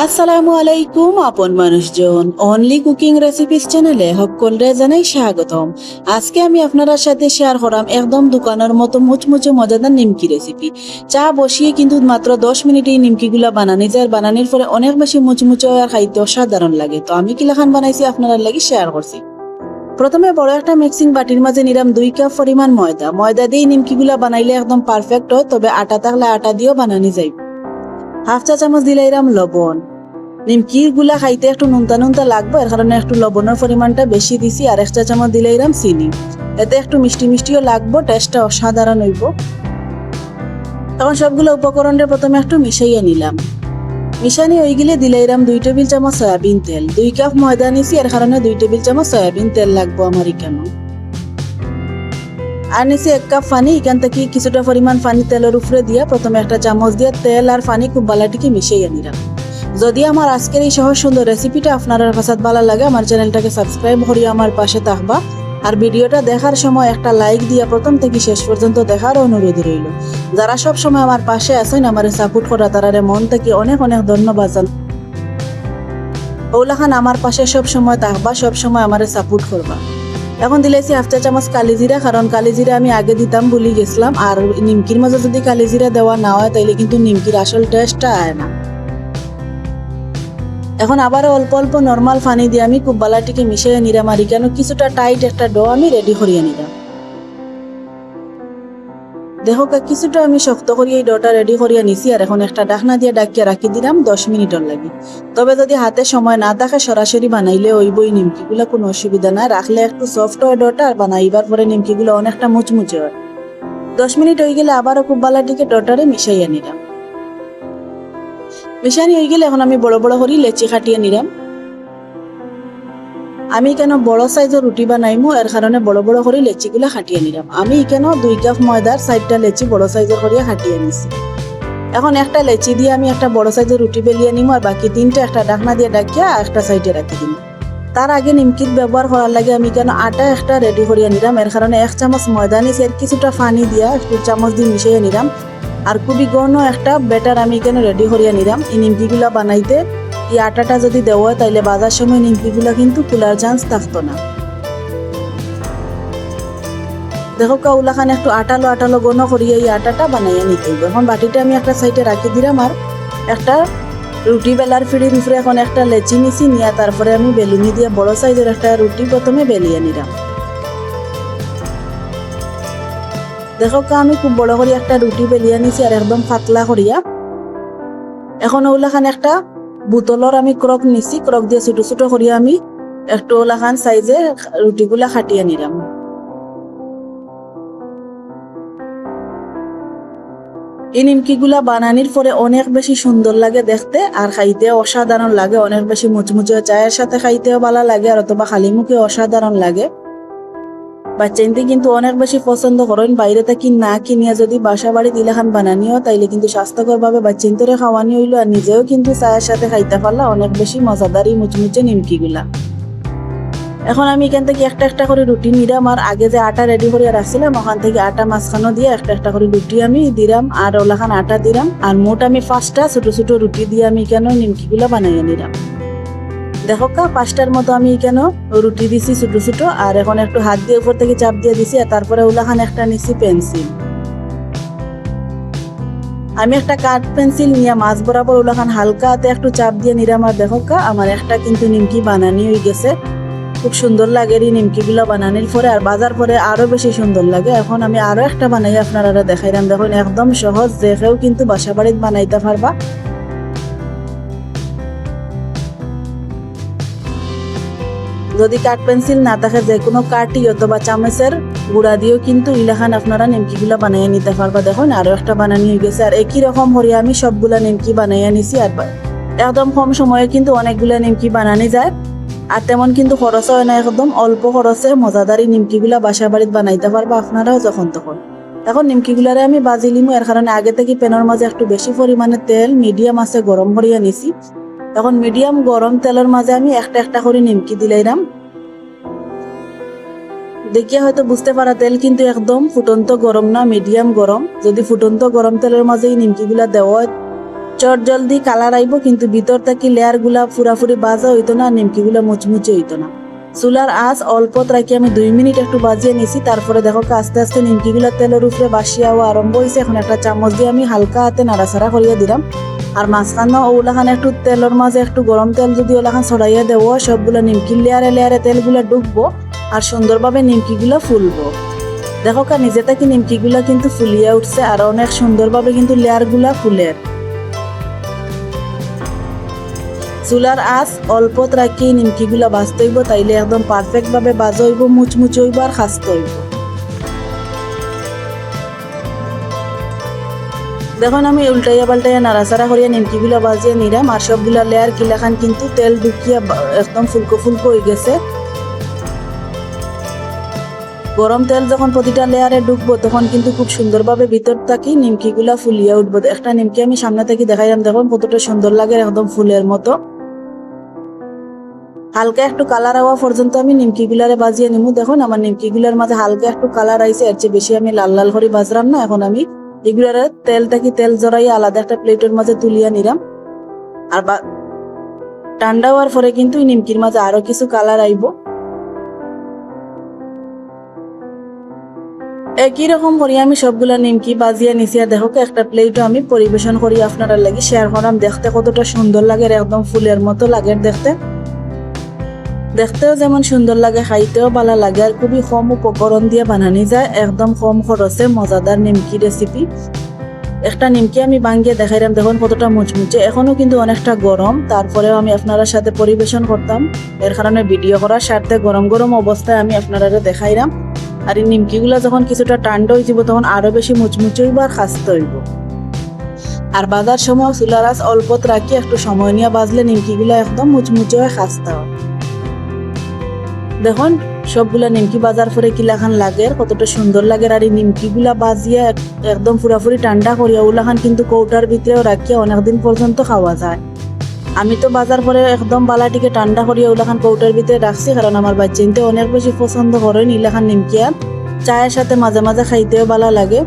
আসসালামু আলাইকুম আপন মানুষজন। অনলি কুকিং রেসিপিস চ্যানেলে সকলরে জানাই স্বাগতম। আজকে আমি আপনার সাথে শেয়ার করাম একদম দোকানের মতো মুচমুচে মজাদার নিমকি রেসিপি চা বসিয়ে কিন্তু মাত্র দশ মিনিটে এই নিমকিগুলা বানানি যায়। বানানির পরে অনেক বেশি মুচমুচে আর খাইতে অসাধারণ লাগে। তো আমি কিলাখান বানাইছি আপনার লাগি শেয়ার করছি। প্রথমে বড় একটা মিক্সিং বাটির মাঝে নিলাম দুই কাপ পরিমাণ ময়দা। ময়দা দিয়ে নিমকিগুলা বানাইলে একদম পারফেক্ট হয়, তবে আটা থাকলে আটা দিয়েও বানানি যাইব হাফ চা চামচ দিলাইরাম লবণ। নিমকিরগুলা খাইতে একটু নুনতা নুনতা লাগবে এর কারণে একটু লবণের পরিমাণটা বেশি দিছি আর এক চা চামচ দিলাইরাম চিনি। এতে একটু মিষ্টি মিষ্টিও লাগবো টেস্টটা অসাধারণ হইব। তখন সবগুলো উপকরণের প্রথমে একটু মিশাইয়া নিলাম মিশানি হয়ে গেলে দিলাইরাম দুই টেবিল চামচ সয়াবিন তেল, দুই কাপ ময়দা নিছি এর কারণে দুই টেবিল চামচ সয়াবিন তেল লাগবো আমার এখানে আর নিচে এক কাপ পানি এখান থেকে কিছুটা পরিমাণ পানি তেলের উপরে দিয়া প্রথমে একটা চামচ দিয়ে তেল আর পানি খুব বালাটিকে মিশিয়ে নিলাম। যদি আমার আজকের এই সহজ সুন্দর রেসিপিটা আপনার কাছে ভালো লাগে, আমার চ্যানেলটাকে সাবস্ক্রাইব করিয়ে আমার পাশে থাকবা। আর ভিডিওটা দেখার সময় একটা লাইক দিয়া প্রথম থেকে শেষ পর্যন্ত দেখার অনুরোধ রইল। যারা সব সময় আমার পাশে আছেন, আমার সাপোর্ট করা তারারে মন থেকে অনেক অনেক ধন্যবাদ জান ওলাখান আমার পাশে সব সময় থাকবা, সব সময় আমারে সাপোর্ট করবা। এখন দিলে হাফ চা চামচ কালি জিরা, কারণ কালি জিরা আমি আগে দিতাম, ভুলি গেছিলাম। আর নিমকির মাঝে যদি কালি জিরা দেওয়া না হয়, তাইলে কিন্তু নিমকির আসল টেস্টটা আয় না। এখন আবার অল্প অল্প নর্মাল পানি দিয়ে আমি কুব্বালাটিকে মিশিয়ে নিলাম, আর কেন কিছুটা টাইট একটা ডো আমি রেডি করিয়ে নিলাম। দেখো কিছুটা আমি শক্ত করিয়ে এই ডোটা রেডি করিয়া নিছি আর এখন একটা ডাকনা দিয়ে ডাকিয়া রাখি দিলাম দশ মিনিটর লাগি। তবে যদি হাতে সময় না থাকে, সরাসরি বানাইলে ওই বই নিমকিগুলো কোনো অসুবিধা নাই। রাখলে একটু সফট হয় ডোটা আর বানাইবার পরে নিমকিগুলো অনেকটা মুচমুচে হয়। দশ মিনিট হয়ে গেলে আবারও খুব বালাটিকে ডোটারে মিশাইয়া নিলাম। মিশানি হয়ে গেলে এখন আমি বড় বড় করি লেচি খাটিয়ে নিলাম। আমি কেন বড় সাইজের রুটি বানাইমু এর কারণে বড় বড় করে লেচিগুলো খাটিয়ে নিলাম আমি কেন দুই কাপ ময়দার সাইডটা লেচি বড় সাইজের করিয়া খাটিয়ে নিছি এখন একটা লেচি দিয়ে আমি একটা বড় সাইজের রুটি বেলিয়ে নিম আর বাকি তিনটা একটা ডাকনা দিয়ে ডাকিয়া একটা সাইডে রাখি দিম। তার আগে নিমকির ব্যবহার করার লাগে আমি কেন আটা একটা রেডি করিয়া নিলাম এর কারণে এক চামচ ময়দা নিছি এর কিছুটা পানি দিয়া একটু চামচ দিয়ে মিশিয়ে নিলাম আর খুবই গণ একটা বেটার আমি কেন রেডি করিয়া নিলাম এই নিমকিগুলা বানাইতে এই আটাটা যদি দেওয়া হয়, তাইলে বাজার সময় নিমকিগুলা কিন্তু খোলার চান্স থাকতো না। দেখো কাউলাখান একটু আটালো আটালো গণ করিয়ে এই আটাটা বানাইয়া নিতে হইব এখন বাটিটা আমি একটা সাইডে রাখি দিলাম আর একটা রুটি বেলার ফিড়ির উপরে এখন একটা লেচি নিছি, নিয়ে তারপরে আমি বেলুনি দিয়ে বড় সাইজের একটা রুটি প্রথমে বেলিয়ে নিলাম। দেখো আমি খুব বড় করে একটা রুটি বেলিয়ে নিছি আর একদম পাতলা করিয়া। এখন ওলাখান একটা বোতলর আমি ক্রক নিছি ক্রক দিয়ে ছোট ছোট করিয়া আমি একটু ওলাখান সাইজে রুটিগুলা খাটিয়ে নিলাম এই নিমকিগুলা বানানির পরে অনেক বেশি সুন্দর লাগে দেখতে আর খাইতে অসাধারণ লাগে, অনেক বেশি মুচমুচে চায়ের সাথে খাইতেও ভালো লাগে আর অথবা খালি মুখে অসাধারণ লাগে। বাচ্চাইনতে কিন্তু অনেক বেশি পছন্দ করেন, বাইরে থেকে না কিনিয়া যদি বাসা বাড়ি দিলেখান বানানিও, তাইলে কিন্তু স্বাস্থ্যকর ভাবে বাচ্চাইনতরে খাওয়ানি হইল আর নিজেও কিন্তু চায়ের সাথে খাইতে পারলা, অনেক বেশি মজাদারি মুচমুচে নিমকিগুলা। এখন আমি এখান থেকে একটা একটা করে রুটি নিলাম আর আগে যে আটা রেডি করে রাখছিলাম, ওখান থেকে আটা মাঝখানো দিয়ে একটা একটা করে রুটি আমি দিলাম আর ওলাখান আটা দিলাম আর মোট আমি পাঁচটা ছোট ছোট রুটি দিয়ে আমি কেন নিমকিগুলা বানাইয়া নিলাম দেখো কা, পাঁচটার মতো আমি কেন? রুটি দিছি ছোট ছোট, আর এখন একটু হাত দিয়ে উপর থেকে চাপ দিয়ে দিছি, আর তারপরে ওলাখান একটা নিছি পেন্সিল। আমি একটা কাঠ পেন্সিল নিয়ে মাছ বরাবর ওলাখান হালকা হাতে একটু চাপ দিয়ে নিলাম আর দেখো কা, আমার একটা কিন্তু নিমকি বানানি হয়ে গেছে। খুব সুন্দর লাগে এই নিমকিগুলো বানানির পরে, আর বাজার পরে আরও বেশি সুন্দর লাগে। এখন আমি আরও একটা বানাই, আপনারা দেখাইলাম। দেখুন, একদম সহজ, দেখেও কিন্তু বাসা বাড়িতে বানাইতে পারবা। যদি কাঠ পেন্সিল না থাকে যে কোনো কাঠি অথবা চামচের গুঁড়া দিয়েও কিন্তু ইলাখান আপনারা নিমকিগুলা বানাইয়া নিতে পারবা। দেখুন, আরও একটা বানানি হয়ে গেছে। আর একই রকম হরিয়া আমি সবগুলা নিমকি বানাইয়া নিছি আর একদম কম সময়ে কিন্তু অনেকগুলা নিমকি বানানি যায়। আর তেমন কিন্তু খরচ হয় না, একদম অল্প খরচে মজাদারি নিমকিগুলা বাসা বাড়িতে বানাইতে পারবা আপনারাও যখন তখন। এখন নিমকিগুলারে আমি বাজি লিমু, এর কারণে আগে থেকে পেনের মাঝে একটু বেশি পরিমাণে তেল, মিডিয়াম আছে, গরম করিয়া নিছি। এখন মিডিয়াম গরম তেলের মাঝে আমি একটা একটা করে নিমকি দিলাইরাম দেখিয়া হয়তো বুঝতে পারা তেল কিন্তু একদম ফুটন্ত গরম না মিডিয়াম গরম। যদি ফুটন্ত গরম তেলের মাঝে এই নিমকিগুলা দেওয়া চট জলদি কালার আইব, কিন্তু ভিতর থাকি লেয়ারগুলা ফুরাফুরি বাজা হইতো না নিমকি গুলা মুচমুচে হইতো না। চুলার আঁচ অল্পত রাখি আমি দুই মিনিট একটু বাজিয়ে নিছি, তারপরে দেখো আস্তে আস্তে নিমকি গুলা তেলের উপরে বাসিয়া আরম্ভ হয়েছে এখন একটা চামচ দিয়ে আমি হালকা হাতে নাড়াচাড়া করিয়া দিলাম। আর মাঝখানে ওলাখান একটু তেলের মাঝে একটু গরম তেল যদি ওলাখান ছড়াইয়া দেবো, সবগুলো নিমকি লেয়ারে লেয়ারে তেলগুলা ডুববো আর সুন্দরভাবে নিমকিগুলো ফুলবো। দেখো কা, নিজে থেকে নিমকিগুলা কিন্তু ফুলিয়া উঠছে আর অনেক সুন্দরভাবে কিন্তু লেয়ারগুলা ফুলের চুলার আঁচ অল্পত রাখি, নিমকিগুলা বাজতে হইব, তাইলে একদম পারফেক্ট ভাবে বাজ হইব, মুচমুচ হইব আর খাস্ত হইব। দেখুন, আমি উল্টাইয়া পাল্টাইয়া নাড়াচাড়া করিয়া নিমকি নিমকিগুলা বাজিয়ে নিলাম আর সবগুলা লেয়ার কিলাখান কিন্তু তেল ঢুকিয়া একদম ফুলকো ফুলকো হয়ে গেছে। গরম তেল যখন প্রতিটা লেয়ারে ঢুকবো, তখন কিন্তু খুব সুন্দরভাবে ভিতর থাকি নিমকিগুলা ফুলিয়া উঠবো। একটা নিমকি আমি সামনে থেকে দেখাইলাম, দেখুন কতটা সুন্দর লাগে একদম ফুলের মতো। হালকা একটু কালার হওয়া পর্যন্ত আমি নিমকি গুলারে বাজিয়ে নিমু। দেখুন, আমার নিমকি গুলার মাঝে হালকা একটু কালার আইছে, এর চেয়ে বেশি আমি লাল লাল করে বাজলাম না, এখন আমি এগুলারে থাকি তেল জড়াই আলাদা একটা প্লেটের মাঝে তুলিয়া নিলাম। আর বা- ঠান্ডা হওয়ার পরে কিন্তু নিমকির মাঝে আরও কিছু কালার আইব। একই রকম করি আমি সবগুলা নিমকি বাজিয়া আর দেখো একটা প্লেটও আমি পরিবেশন করি আপনারা লাগি শেয়ার করাম দেখতে কতটা সুন্দর লাগে একদম ফুলের মতো লাগে দেখতে। দেখতেও যেমন সুন্দর লাগে, খাইতেও ভালো লাগে আর খুবই কম উপকরণ দিয়ে বানানি যায়। একদম কম খরচে মজাদার নিমকি রেসিপি একটা নিমকি আমি বাঙ্গিয়ে দেখাইলাম, দেখুন কতটা মুচমুচে। এখনও কিন্তু অনেকটা গরম, তারপরেও আমি আপনার সাথে পরিবেশন করতাম। এর কারণে ভিডিও করার স্বার্থে গরম গরম অবস্থায় আমি আপনারা দেখাইলাম। আর এই নিমকিগুলো যখন কিছুটা হয়ে যাব, তখন আরও বেশি মুচমুচে হইব আর খাস্তে হইব। আর বাজার সময় চুলার আঁচ অল্পত রাখি, একটু সময় নিয়ে বাজলে নিমকিগুলো একদম মুচমুচে হয়ে খাস্তে হয়। দেখুন, সবগুলা নিমকি বাজার পরে কিলাখান লাগে কতটা সুন্দর লাগে। আর এই নিমকিগুলা বাজিয়া এক- একদম পুরাপুরি ঠান্ডা করিয়া ওলাখান কিন্তু কৌটার ভিতরেও রাখিয়া অনেকদিন পর্যন্ত খাওয়া যায়। আমি তো বাজার পরে একদম বালাটিকে ঠান্ডা করিয়া ওলাখান কৌটার ভিতরে রাখছি, কারণ আমার বাচ্চাইনতে অনেক বেশি পছন্দ করেন ইলাখান নিমকিয়া চায়ের সাথে মাঝে মাঝে খাইতেও ভালো লাগে।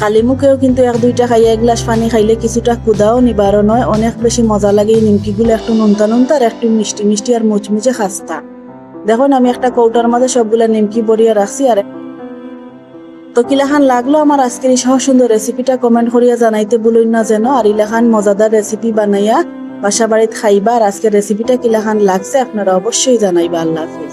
খালি মুখেও কিন্তু এক দুইটা খাইয়া, এক গ্লাস পানি খাইলে কিছুটা ক্ষুদাও নিবারণ হয়। অনেক বেশি মজা লাগে এই নিমকিগুলো, একটু নুনতা নুনতা আর একটু মিষ্টি মিষ্টি আর মুচমুচে খাস্তা। দেখুন আমি একটা কৌটার মধ্যে সবগুলো নিমকি বরিয়া রাখছি, আর তো কিলাখান লাগল আমার আজকের সহ সুন্দর রেসিপিটা কমেন্ট করিয়া জানাইতে বলুন না যেন, আর ইলাখান মজাদার রেসিপি বানাইয়া বাসা বাড়িতে খাইবা, আর আজকের রেসিপিটা কিলাখান লাগছে, আপনারা অবশ্যই জানাইবা। আল্লাহ হাফিজ।